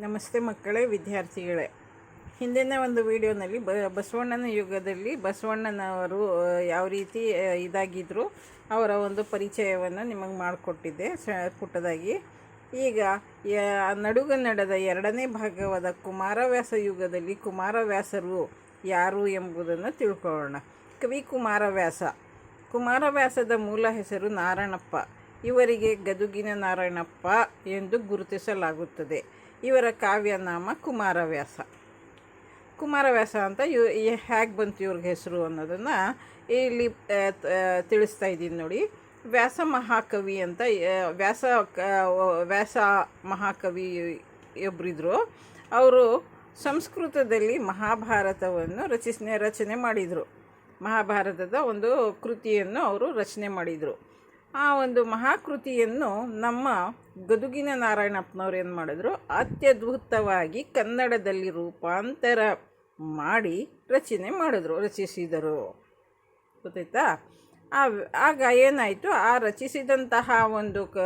ನಮಸ್ತೆ ಮಕ್ಕಳೇ, ವಿದ್ಯಾರ್ಥಿಗಳೇ. ಹಿಂದಿನ ಒಂದು ವಿಡಿಯೋನಲ್ಲಿ ಬ ಬಸವಣ್ಣನ ಯುಗದಲ್ಲಿ ಬಸವಣ್ಣನವರು ಯಾವ ರೀತಿ ಇದಾಗಿದ್ದರು ಅವರ ಒಂದು ಪರಿಚಯವನ್ನು ನಿಮಗೆ ಮಾಡಿಕೊಟ್ಟಿದ್ದೆ, ಸ, ಪುಟ್ಟದಾಗಿ. ಈಗ ನಡುಗ ನಡೆದ ಎರಡನೇ ಭಾಗವಾದ ಕುಮಾರವ್ಯಾಸ ಯುಗದಲ್ಲಿ ಕುಮಾರವ್ಯಾಸರು ಯಾರು ಎಂಬುದನ್ನು ತಿಳ್ಕೊಳ್ಳೋಣ. ಕವಿ ಕುಮಾರವ್ಯಾಸ. ಕುಮಾರವ್ಯಾಸದ ಮೂಲ ಹೆಸರು ನಾರಾಯಣಪ್ಪ. ಇವರಿಗೆ ಗದುಗಿನ ನಾರಾಯಣಪ್ಪ ಎಂದು ಗುರುತಿಸಲಾಗುತ್ತದೆ. ಇವರ ಕಾವ್ಯನಾಮ ಕುಮಾರವ್ಯಾಸ. ಕುಮಾರವ್ಯಾಸ ಅಂತ ಇವ್ ಹೇಗೆ ಬಂತು ಇವ್ರಿಗೆ ಹೆಸರು ಅನ್ನೋದನ್ನು ಇಲ್ಲಿ ತಿಳಿಸ್ತಾ ಇದ್ದೀನಿ ನೋಡಿ. ವ್ಯಾಸ ಮಹಾಕವಿ ಅಂತ ವ್ಯಾಸ ವ್ಯಾಸ ಮಹಾಕವಿ ಒಬ್ಬರಿದ್ರು ಅವರು ಸಂಸ್ಕೃತದಲ್ಲಿ ಮಹಾಭಾರತವನ್ನು ರಚಿಸನೆ ರಚನೆ ಮಾಡಿದರು. ಮಹಾಭಾರತದ ಒಂದು ಕೃತಿಯನ್ನು ಅವರು ರಚನೆ ಮಾಡಿದರು. ಆ ಒಂದು ಮಹಾಕೃತಿಯನ್ನು ನಮ್ಮ ಗದುಗಿನ ನಾರಾಯಣಪ್ಪನವ್ರು ಏನು ಮಾಡಿದ್ರು? ಅತ್ಯದ್ಭುತವಾಗಿ ಕನ್ನಡದಲ್ಲಿ ರೂಪಾಂತರ ಮಾಡಿ ರಚನೆ ಮಾಡಿದ್ರು ರಚಿಸಿದರು. ಗೊತ್ತಾಯ್ತಾ? ಆ ಆಗ ಏನಾಯಿತು? ಆ ರಚಿಸಿದಂತಹ ಒಂದು ಕ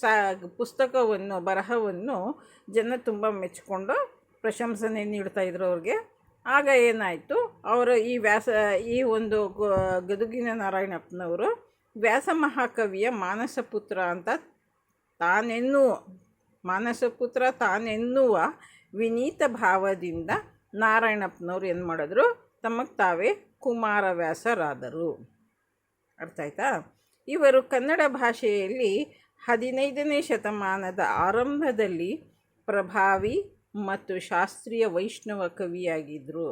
ಸಾ, ಪುಸ್ತಕವನ್ನು, ಬರಹವನ್ನು ಜನ ತುಂಬ ಮೆಚ್ಚಿಕೊಂಡು ಪ್ರಶಂಸನೆ ನೀಡ್ತಾ ಇದ್ರು ಅವ್ರಿಗೆ. ಆಗ ಏನಾಯಿತು? ಅವರು ಈ ವ್ಯಾಸ, ಈ ಒಂದು ಗದುಗಿನ ನಾರಾಯಣಪ್ಪನವರು ವ್ಯಾಸ ಮಹಾಕವಿಯ ಮಾನಸ ಪುತ್ರ ಅಂತ ತಾನೆನ್ನುವ, ಮಾನಸ ಪುತ್ರ ತಾನೆನ್ನುವ ವಿನೀತ ಭಾವದಿಂದ ನಾರಾಯಣಪ್ಪನವ್ರು ಏನು ಮಾಡಿದ್ರು? ತಮಗೆ ತಾವೇ ಕುಮಾರವ್ಯಾಸರಾದರು. ಅರ್ಥ ಆಯ್ತಾ? ಇವರು ಕನ್ನಡ ಭಾಷೆಯಲ್ಲಿ ಹದಿನೈದನೇ ಶತಮಾನದ ಆರಂಭದಲ್ಲಿ ಪ್ರಭಾವಿ ಮತ್ತು ಶಾಸ್ತ್ರೀಯ ವೈಷ್ಣವ ಕವಿಯಾಗಿದ್ದರು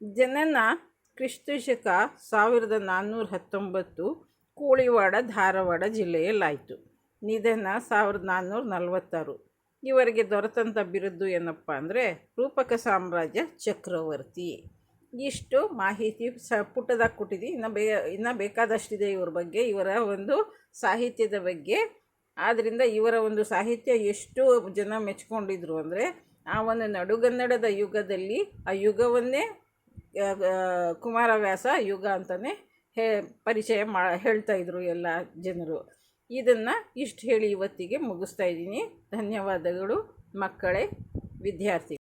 ಜನನ ಕ್ರಿಸ್ತಶಕ ಸಾವಿರದ ನಾನ್ನೂರ ಹತ್ತೊಂಬತ್ತು ಕೋಳಿವಾಡ ಧಾರವಾಡ ಜಿಲ್ಲೆಯಲ್ಲಾಯಿತು. ನಿಧನ ಸಾವಿರದ ನಾನ್ನೂರ ನಲವತ್ತಾರು. ಇವರಿಗೆ ದೊರೆತಂಥ ಬಿರುದು ಏನಪ್ಪ ಅಂದರೆ ರೂಪಕ ಸಾಮ್ರಾಜ್ಯ ಚಕ್ರವರ್ತಿ. ಇಷ್ಟು ಮಾಹಿತಿ ಸ ಪುಟ್ಟದಾಗಿ ಕೊಟ್ಟಿದ್ದೀವಿ ಇನ್ನು ಬೇ ಇನ್ನು ಬೇಕಾದಷ್ಟಿದೆ ಇವ್ರ ಬಗ್ಗೆ. ಇವರ ಒಂದು ಸಾಹಿತ್ಯದ ಬಗ್ಗೆ. ಆದ್ದರಿಂದ ಇವರ ಒಂದು ಸಾಹಿತ್ಯ ಎಷ್ಟು ಜನ ಮೆಚ್ಕೊಂಡಿದ್ರು ಅಂದರೆ ಆ ಒಂದು ನಡುಗನ್ನಡದ ಯುಗದಲ್ಲಿ ಆ ಯುಗವನ್ನೇ ಕುಮಾರವ್ಯಾಸ ಯುಗ ಅಂತಲೇ ಹೇ, ಪರಿಚಯ ಮಾ, ಹೇಳ್ತಾ ಇದ್ರು ಎಲ್ಲ ಜನರು. ಇದನ್ನು ಇಷ್ಟು ಹೇಳಿ ಇವತ್ತಿಗೆ ಮುಗಿಸ್ತಾ ಇದ್ದೀನಿ. ಧನ್ಯವಾದಗಳು ಮಕ್ಕಳೇ, ವಿದ್ಯಾರ್ಥಿ